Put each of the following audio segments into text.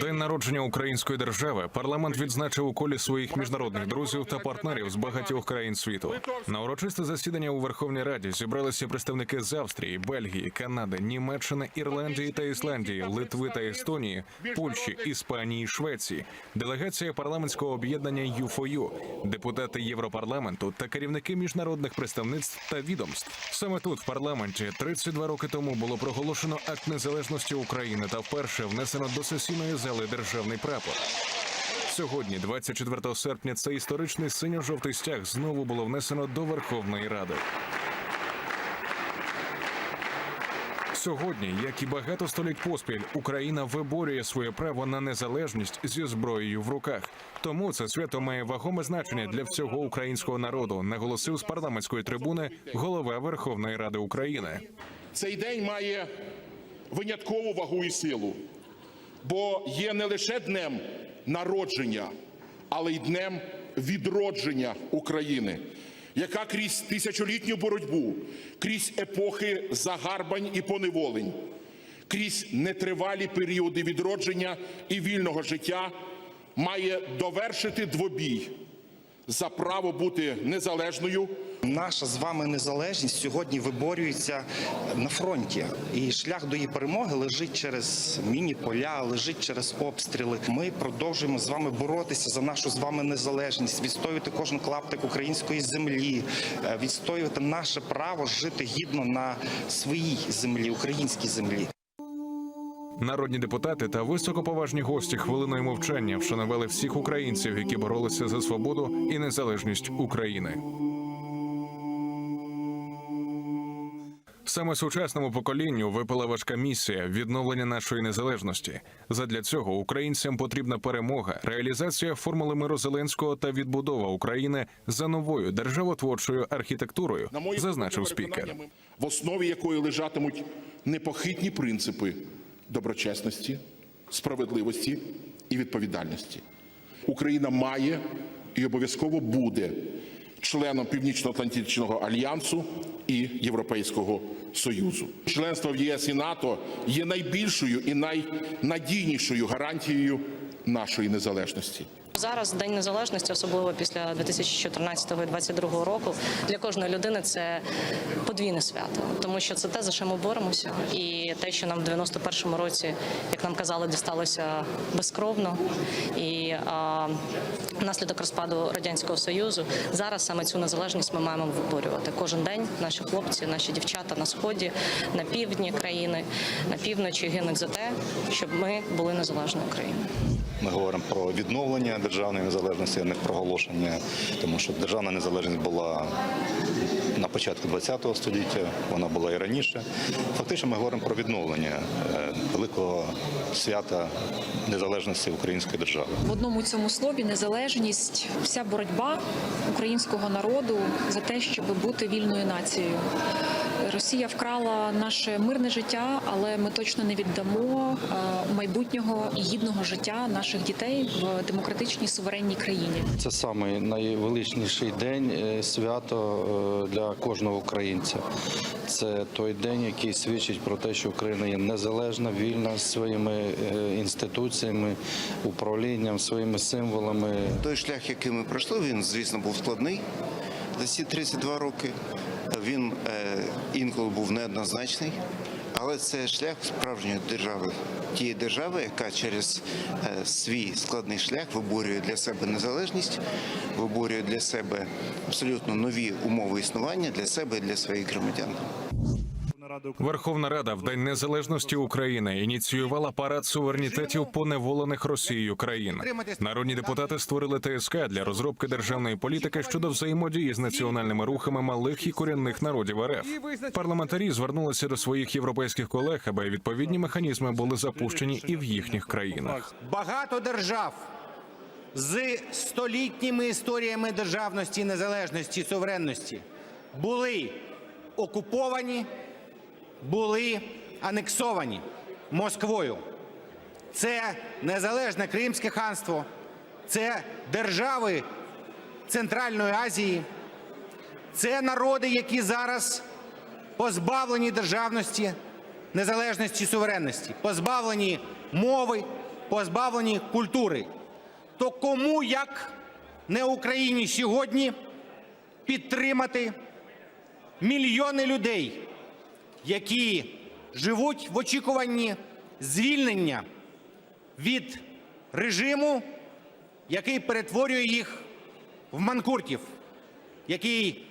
День народження української держави парламент відзначив у колі своїх міжнародних друзів та партнерів з багатьох країн світу. На урочисте засідання у Верховній Раді зібралися представники з Австрії, Бельгії, Канади, Німеччини, Ірландії та Ісландії, Литви та Естонії, Польщі, Іспанії, Швеції, делегація парламентського об'єднання ЮФОЮ, депутати Європарламенту та керівники міжнародних представництв та відомств. Саме тут, в парламенті, 32 роки тому було проголошено акт незалежності України та вперше внесено до сесійної зали державний прапор. Сьогодні, 24 серпня, цей історичний синьо-жовтий стяг знову було внесено до Верховної Ради. Сьогодні, як і багато століть поспіль, Україна виборює своє право на незалежність зі зброєю в руках. Тому це свято має вагоме значення для всього українського народу, наголосив з парламентської трибуни голова Верховної Ради України. Цей день має виняткову вагу і силу, бо є не лише днем народження, але й днем відродження України, яка крізь тисячолітню боротьбу, крізь епохи загарбань і поневолень, крізь нетривалі періоди відродження і вільного життя має довершити двобій за право бути незалежною. Наша з вами незалежність сьогодні виборюється на фронті, і шлях до її перемоги лежить через міні-поля, лежить через обстріли. Ми продовжуємо з вами боротися за нашу з вами незалежність, відстоювати кожен клаптик української землі, е, відстоювати наше право жити гідно на своїй землі, українській землі. Народні депутати та високоповажні гості хвилиною мовчання вшанували всіх українців, які боролися за свободу і незалежність України. Саме сучасному поколінню випала важка місія відновлення нашої незалежності. Задля цього українцям потрібна перемога, реалізація формули миру Зеленського та відбудова України за новою державотворчою архітектурою, зазначив спікер. в основі якої лежатимуть непохитні принципи доброчесності, справедливості і відповідальності. Україна має і обов'язково буде членом Північно-Атлантичного альянсу і Європейського Союзу. Членство в єС і НАТО є найбільшою і найнадійнішою гарантією нашої незалежності. Зараз День Незалежності, особливо після 2014 і 2022 року, для кожної людини це подвійне свято, тому що це те, за що ми боремося, і те, що нам в 91-му році, як нам казали, дісталося безкровно, і а, внаслідок розпаду радянського союзу. Зараз саме цю незалежність ми маємо виборювати. Кожен день наші хлопці, наші дівчата на сході, на півдні країни, на півночі гинуть за те, щоб ми були незалежною країною. Ми говоримо про відновлення державної незалежності, а не проголошення, тому що державна незалежність була на початку ХХ століття, вона була і раніше. Фактично, ми говоримо про відновлення е, великого свята незалежності української держави. В одному цьому слові незалежність, вся боротьба українського народу за те, щоб бути вільною нацією. Росія вкрала наше мирне життя, але ми точно не віддамо е, майбутнього і гідного життя наших дітей в демократичній суверенній країні. Це саме найвеличніший день е, свято е, для кожного українця. Це той день, який свідчить про те, що Україна є незалежна, вільна своїми інституціями, управлінням, своїми символами. Той шлях, який ми пройшли, він, звісно, був складний. За ці 32 роки він е, інколи був неоднозначний, але це шлях справжньої держави, тієї держави, яка через е, свій складний шлях виборює для себе незалежність, виборює для себе абсолютно нові умови існування для себе і для своїх громадян. Верховна Рада в День Незалежності України ініціювала парад суверенітетів поневолених Росією країн. Народні депутати створили ТСК для розробки державної політики щодо взаємодії з національними рухами малих і корінних народів РФ. Парламентарі звернулися до своїх європейських колег, аби відповідні механізми були запущені і в їхніх країнах. Багато держав з столітніми історіями державності, незалежності, суверенності були окуповані, були анексовані Москвою. Це незалежне Кримське ханство, це держави Центральної Азії, це народи, які зараз позбавлені державності, незалежності, суверенності, позбавлені мови, позбавлені культури. То кому як не Україні сьогодні підтримати мільйони людей, які живуть в очікуванні звільнення від режиму, який перетворює їх в манкуртів, який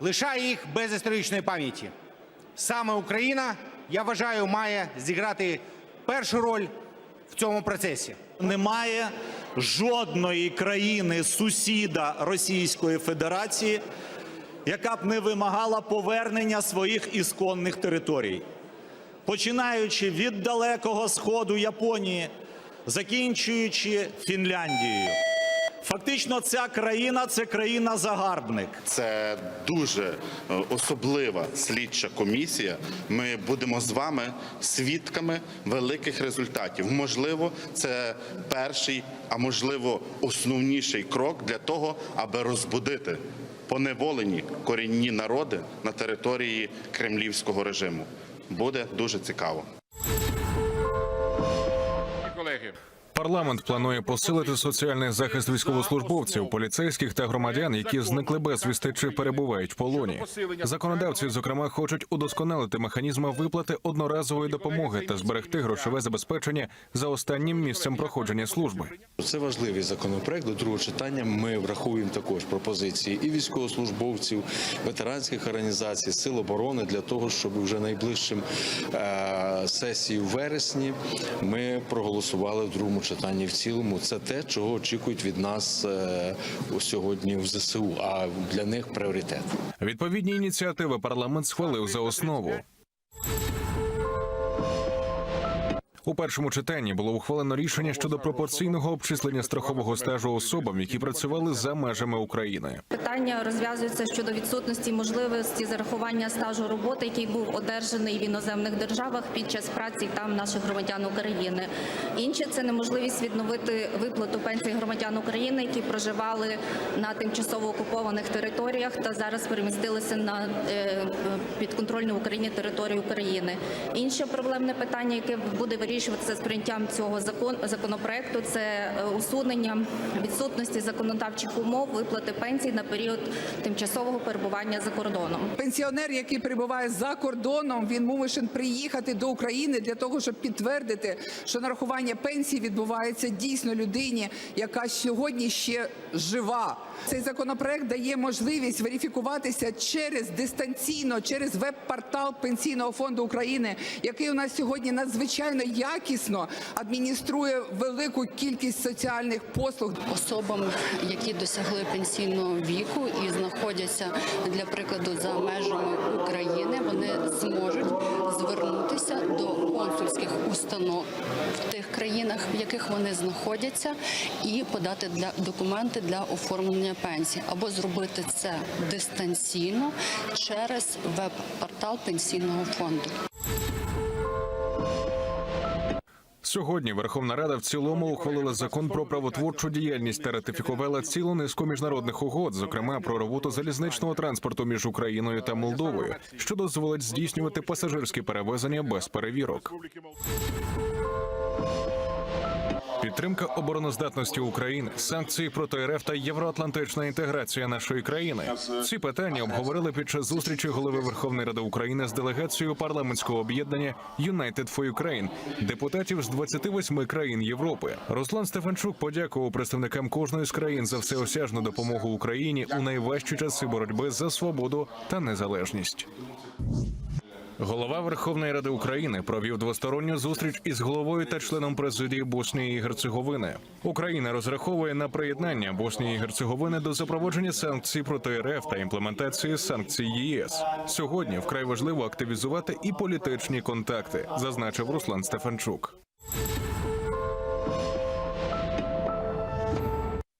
лишає їх без історичної пам'яті. Саме Україна, я вважаю, має зіграти першу роль в цьому процесі. Немає жодної країни сусіда Російської Федерації, яка б не вимагала повернення своїх ісконних територій, починаючи від далекого сходу Японії, закінчуючи Фінляндією. Фактично, ця країна це країна-загарбник. Це дуже е, особлива слідча комісія. Ми будемо з вами свідками великих результатів. Можливо, це перший, а можливо, основніший крок для того, аби розбудити поневолені корінні народи на території кремлівського режиму. Буде дуже цікаво. Колеги, Парламент планує посилити соціальний захист військовослужбовців, поліцейських та громадян, які зникли безвісти чи перебувають в полоні. Законодавці, зокрема, хочуть удосконалити механізми виплати одноразової допомоги та зберегти грошове забезпечення за останнім місцем проходження служби. Це важливий законопроект. До другого читання ми врахуємо також пропозиції і військовослужбовців, ветеранських організацій, сил оборони для того, щоб вже найближчим е, сесії в вересні ми проголосували в другому в цілому. Це те, чого очікують від нас е, сьогодні в ЗСУ. А для них пріоритет. Відповідні ініціативи парламент схвалив за основу. У першому читанні було ухвалено рішення щодо пропорційного обчислення страхового стажу особам, які працювали за межами України. Питання розв'язується щодо відсутності можливості зарахування стажу роботи, який був одержаний в іноземних державах під час праці там наших громадян України. Інше це неможливість відновити виплату пенсій громадян України, які проживали на тимчасово окупованих територіях та зараз перемістилися на е, підконтрольну Україні територію України. Інше проблемне питання, яке буде вирішуватися з прийняттям цього закон законопроекту, це е, усунення відсутності законодавчих умов виплати пенсій на період тимчасового перебування за кордоном. Пенсіонер, який перебуває за кордоном, він мусить приїхати до України для того, щоб підтвердити, що нарахування пенсії відбувається дійсно людині, яка сьогодні ще жива. Цей законопроект дає можливість верифікуватися через дистанційно, через веб-портал Пенсійного фонду України, який у нас сьогодні надзвичайно якісно адмініструє велику кількість соціальних послуг. Особам, які досягли пенсійного віку і знаходяться для прикладу за межами України, вони зможуть звернутися до консульських установ в тих країнах, в яких вони знаходяться, і подати для документи для оформлення пенсії або зробити це дистанційно через веб-портал пенсійного фонду. Сьогодні Верховна Рада в цілому ухвалила закон про правотворчу діяльність та ратифікувала цілу низку міжнародних угод, зокрема про роботу залізничного транспорту між Україною та Молдовою, що дозволить здійснювати пасажирські перевезення без перевірок. Підтримка обороноздатності України, санкції проти РФ та євроатлантична інтеграція нашої країни. Ці питання обговорили під час зустрічі голови Верховної Ради України з делегацією парламентського об'єднання «United for Ukraine» депутатів з 28 країн Європи. Руслан Стефанчук подякував представникам кожної з країн за всеосяжну допомогу Україні у найважчі часи боротьби за свободу та незалежність. Голова Верховної Ради України провів двосторонню зустріч із головою та членом президії Боснії і Герцеговини. Україна розраховує на приєднання Боснії і Герцеговини до запровадження санкцій проти РФ та імплементації санкцій ЄС. Сьогодні вкрай важливо активізувати і політичні контакти, зазначив Руслан Стефанчук.